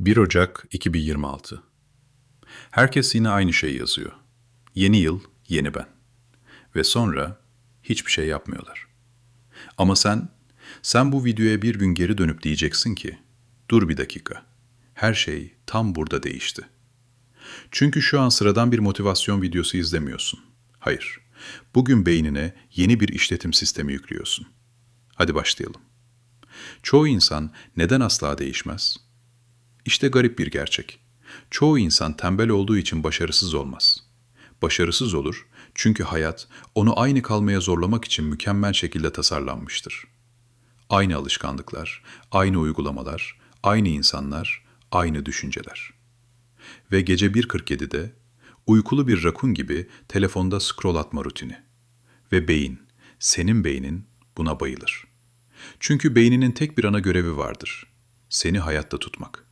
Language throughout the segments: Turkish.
1 Ocak 2026 Herkes yine aynı şeyi yazıyor. Yeni yıl, yeni ben. Ve sonra hiçbir şey yapmıyorlar. Ama sen, sen bu videoya bir gün geri dönüp diyeceksin ki, dur bir dakika, her şey tam burada değişti. Çünkü şu an sıradan bir motivasyon videosu izlemiyorsun. Hayır, bugün beynine yeni bir işletim sistemi yüklüyorsun. Hadi başlayalım. Çoğu insan neden asla değişmez? İşte garip bir gerçek. Çoğu insan tembel olduğu için başarısız olmaz. Başarısız olur çünkü hayat onu aynı kalmaya zorlamak için mükemmel şekilde tasarlanmıştır. Aynı alışkanlıklar, aynı uygulamalar, aynı insanlar, aynı düşünceler. Ve gece 1.47'de uykulu bir rakun gibi telefonda scroll atma rutini. Ve beyin, senin beynin buna bayılır. Çünkü beyninin tek bir ana görevi vardır. Seni hayatta tutmak.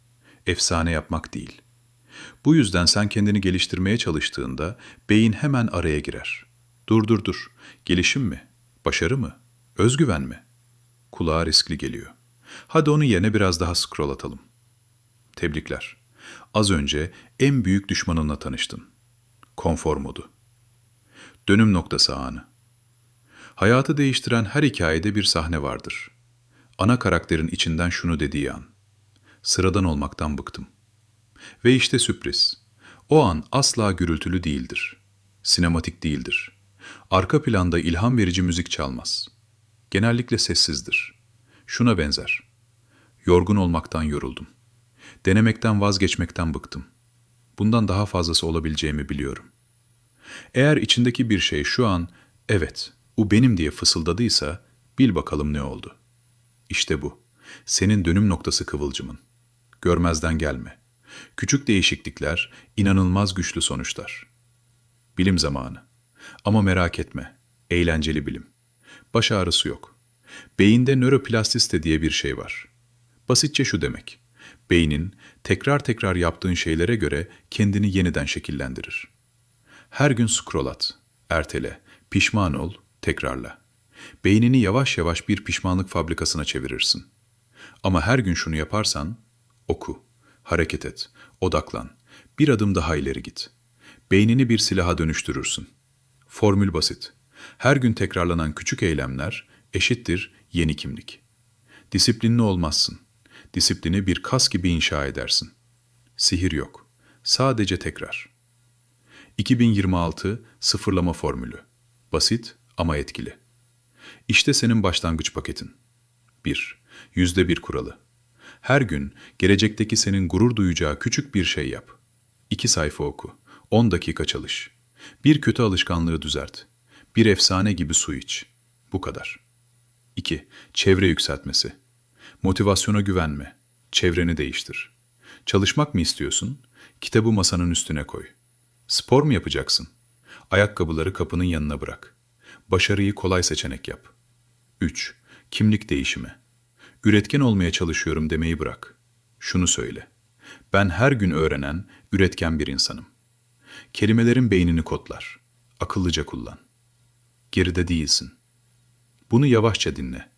Efsane yapmak değil. Bu yüzden sen kendini geliştirmeye çalıştığında beyin hemen araya girer. Dur dur dur. Gelişim mi? Başarı mı? Özgüven mi? Kulağa riskli geliyor. Hadi onun yerine biraz daha scroll atalım. Tebrikler. Az önce en büyük düşmanınla tanıştın. Konfor modu. Dönüm noktası anı. Hayatı değiştiren her hikayede bir sahne vardır. Ana karakterin içinden şunu dediği an. Sıradan olmaktan bıktım. Ve işte sürpriz. O an asla gürültülü değildir. Sinematik değildir. Arka planda ilham verici müzik çalmaz. Genellikle sessizdir. Şuna benzer. Yorgun olmaktan yoruldum. Denemekten vazgeçmekten bıktım. Bundan daha fazlası olabileceğimi biliyorum. Eğer içindeki bir şey şu an evet, bu benim diye fısıldadıysa bil bakalım ne oldu. İşte bu. Senin dönüm noktası kıvılcımın. Görmezden gelme. Küçük değişiklikler, inanılmaz güçlü sonuçlar. Bilim zamanı. Ama merak etme. Eğlenceli bilim. Baş ağrısı yok. Beyinde nöroplastisite diye bir şey var. Basitçe şu demek. Beynin tekrar tekrar yaptığın şeylere göre kendini yeniden şekillendirir. Her gün scroll at, ertele, pişman ol, tekrarla. Beynini yavaş yavaş bir pişmanlık fabrikasına çevirirsin. Ama her gün şunu yaparsan, oku, hareket et, odaklan, bir adım daha ileri git. Beynini bir silaha dönüştürürsün. Formül basit. Her gün tekrarlanan küçük eylemler eşittir yeni kimlik. Disiplinli olmazsın. Disiplini bir kas gibi inşa edersin. Sihir yok. Sadece tekrar. 2026 sıfırlama formülü. Basit ama etkili. İşte senin başlangıç paketin. 1. Yüzde bir kuralı. Her gün gelecekteki senin gurur duyacağı küçük bir şey yap. 2 sayfa oku. 10 dakika çalış. Bir kötü alışkanlığı düzelt. Bir efsane gibi su iç. Bu kadar. 2. Çevre yükseltmesi. Motivasyona güvenme. Çevreni değiştir. Çalışmak mı istiyorsun? Kitabı masanın üstüne koy. Spor mu yapacaksın? Ayakkabıları kapının yanına bırak. Başarıyı kolay seçenek yap. 3. Kimlik değişimi. Üretken olmaya çalışıyorum demeyi bırak. Şunu söyle. Ben her gün öğrenen, üretken bir insanım. Kelimelerin beynini kodlar. Akıllıca kullan. Geride değilsin. Bunu yavaşça dinle.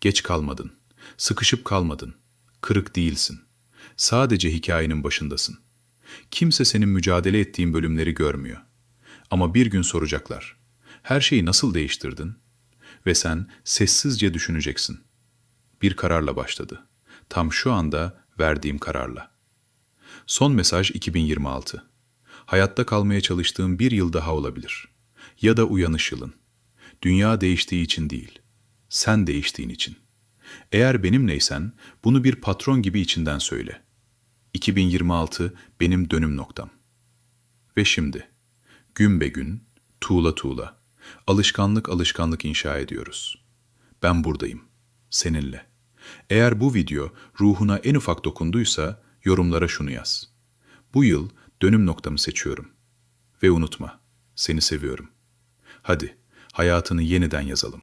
Geç kalmadın. Sıkışıp kalmadın. Kırık değilsin. Sadece hikayenin başındasın. Kimse senin mücadele ettiğin bölümleri görmüyor. Ama bir gün soracaklar. Her şeyi nasıl değiştirdin? Ve sen sessizce düşüneceksin. Bir kararla başladı. Tam şu anda verdiğim kararla. Son mesaj 2026. Hayatta kalmaya çalıştığım bir yıl daha olabilir. Ya da uyanış yılın. Dünya değiştiği için değil, sen değiştiğin için. Eğer benimleysen bunu bir patron gibi içinden söyle. 2026 benim dönüm noktam. Ve şimdi gün be gün, tuğla tuğla, alışkanlık alışkanlık inşa ediyoruz. Ben buradayım, seninle. Eğer bu video ruhuna en ufak dokunduysa yorumlara şunu yaz. Bu yıl dönüm noktamı seçiyorum. Ve unutma, seni seviyorum. Hadi, hayatını yeniden yazalım.